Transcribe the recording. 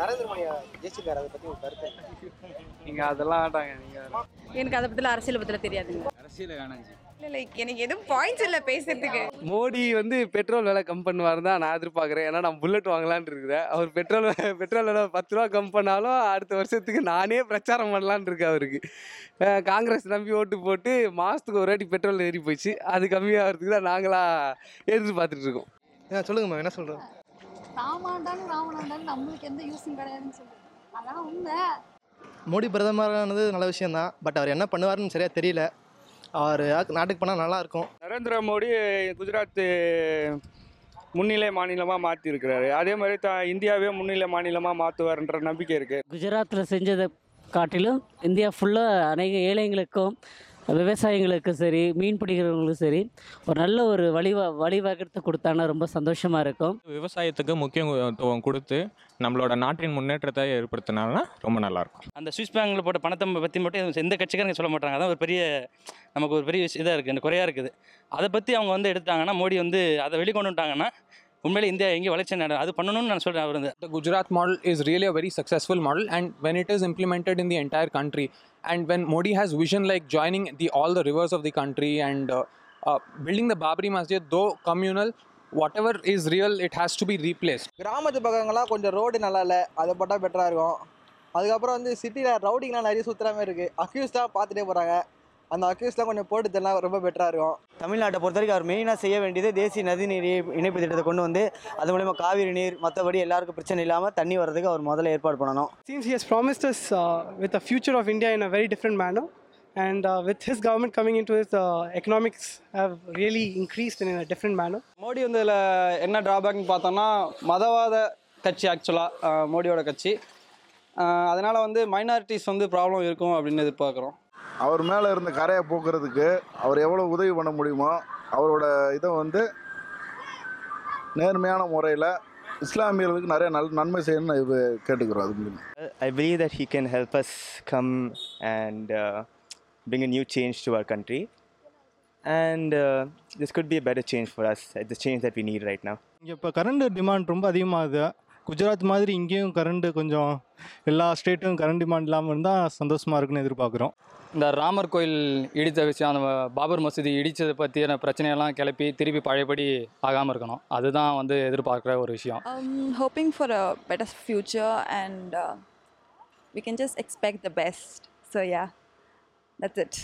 நரேந்திர மோடி ஜெயிச்சிருக்காரு அதை பத்தி ஒரு கருத்து என்ன? நீங்க அதெல்லாம் ஆட்டாங்க நீங்க எனக்கு அதை பத்தில அரசியல் பத்தில தெரியாதுங்க. அரசியல வேணாஞ்சி இல்ல லைக் எனக்கு எதுவும் பாயிண்ட்ஸ் இல்ல பேசுறதுக்கு. மோடி வந்து பெட்ரோல் விலை கம் பண்ணுவார் தான் நான் எதிர்பார்க்குறேன். ஏன்னா நான் புல்லட் வாங்கலான்னு இருக்கிறேன். அவர் பெட்ரோல் பெட்ரோல் விலை பத்து ரூபா கம் பண்ணாலும் அடுத்த வருஷத்துக்கு நானே பிரச்சாரம் பண்ணலான்னு இருக்கேன் அவருக்கு. காங்கிரஸ் நம்பி ஓட்டு போட்டு மாதத்துக்கு ஒரு வாட்டி பெட்ரோல் ஏறி போச்சு அது கம்மியாகிறதுக்கு தான் நாங்களா எதிர்பார்த்துட்டு இருக்கோம். சொல்லுங்கம்மா என்ன சொல்கிறேன் ராமாண்டாலும் ராவணாண்டாலும் நம்மளுக்கு எந்த யூஸும் கிடையாதுன்னு சொல்லு அதான் உண்மை. மோடி பிரதமரானது நல்ல விஷயம்தான். பட் அவர் என்ன பண்ணுவாருன்னு சரியாக தெரியல. அவர் நாட்டுக்கு பண்ணால் நல்லா இருக்கும். நரேந்திர மோடி குஜராத் முன்னிலை மாநிலமாக மாற்றிருக்கிறாரு அதே மாதிரி த இந்தியாவே முன்னிலை மாநிலமாக மாற்றுவார்ன்ற நம்பிக்கை இருக்குது குஜராத்தில் செஞ்சதை காட்டிலும் இந்தியா ஃபுல்லாக அநேக ஏழைங்களுக்கும் விவசாயிகளுக்கும் சரி மீன் பிடிக்கிறவங்களுக்கும் சரி ஒரு நல்ல ஒரு வழிவா வழிவகுத்து கொடுத்தான்னா ரொம்ப சந்தோஷமாக இருக்கும். விவசாயத்துக்கு முக்கியத்துவம் கொடுத்து நம்மளோட நாட்டின் முன்னேற்றத்தை ஏற்படுத்தினால்னா ரொம்ப நல்லாயிருக்கும் அந்த சுவிஸ் பேங்கில் போட்ட பணத்தை பற்றி மட்டும் எந்த கட்சிக்காரங்க சொல்ல மாட்டாங்க. அதான் ஒரு பெரிய நமக்கு ஒரு பெரிய இதாக இருக்குது இந்த குறையாக இருக்குது. அதை பற்றி அவங்க வந்து எடுத்தாங்கன்னா மோடி வந்து அதை வெளிக்கொண்டு வந்துட்டாங்கன்னா உண்மையிலே இந்தியா எங்கேயும் வளர்ச்சி நட அது பண்ணணும்னு நான் சொல்கிறேன் அவர் Gujarat model is really a very successful model, and when it is implemented in the entire country, and when Modi has vision like joining the all the rivers of the country and uh, uh, building the Babri Masjid, though communal, whatever is real, it has to be replaced. கிராமத்து பக்கங்கள்லாம் கொஞ்சம் road நல்லா இல்லை அதை போட்டால் பெட்டராக இருக்கும் அதுக்கப்புறம் வந்து சிட்டியில் ரவுடிங்லாம் நிறைய சுற்றுற மாதிரி இருக்குது அக்யூஸ்டாக பார்த்துட்டே போகிறாங்க அந்த அக்யூஸ்லாம் கொஞ்சம் போட்டு தரலாம் ரொம்ப பெட்டராக இருக்கும் தமிழ்நாட்டை பொறுத்த வரைக்கும் அவர் மெயினாக செய்ய வேண்டியது தேசிய நதி நீர் இணைப்பு திட்டத்தை கொண்டு வந்து அது மூலயமா காவிரி நீர் மற்றபடி எல்லாருக்கும் பிரச்சனை இல்லாமல் தண்ணி வர்றதுக்கு அவர் முதல்ல ஏற்பாடு பண்ணணும் he has promised us uh, with the future of India in a very different manner. And uh, with his government coming into it, the economics have really increased in a different manner. Modi வந்து இதில் என்ன ட்ராபேக்னு பார்த்தோம்னா மதவாத கட்சி ஆக்சுவலாக மோடியோட கட்சி அதனால் வந்து மைனாரிட்டிஸ் வந்து ப்ராப்ளம் இருக்கும் அப்படின்னு எதிர்பார்க்குறோம் அவர் மேலே இருந்த கரையை போக்குறதுக்கு அவர் எவ்வளோ உதவி பண்ண முடியுமோ அவரோட இதை வந்து நேர்மையான முறையில் இஸ்லாமியர்களுக்கு நிறைய நல் நன்மை செய்யணும்னு இது கேட்டுக்கிறோம் அது I believe that he can help us come and bring a new change to our country. And uh, this could be a better change for us the change that we need right now. இங்கே இப்போ current demand ரொம்ப அதிகமாகுது. குஜராத் மாதிரி இங்கேயும் current கொஞ்சம் எல்லா ஸ்டேட்டும் current demand இல்லாமல் இருந்தால் சந்தோஷமாக இருக்குன்னு எதிர்பார்க்குறோம். இந்த ராமர் கோயில் இடித்த விஷயம் அந்த பாபர் மசூதி இடித்ததை பற்றியான பிரச்சனையெல்லாம் கிளப்பி திருப்பி பழையபடி ஆகாமல் இருக்கணும். அதுதான் வந்து எதிர்பார்க்குற ஒரு விஷயம். Hoping for a better future and uh, we can just expect the best. So yeah that's it.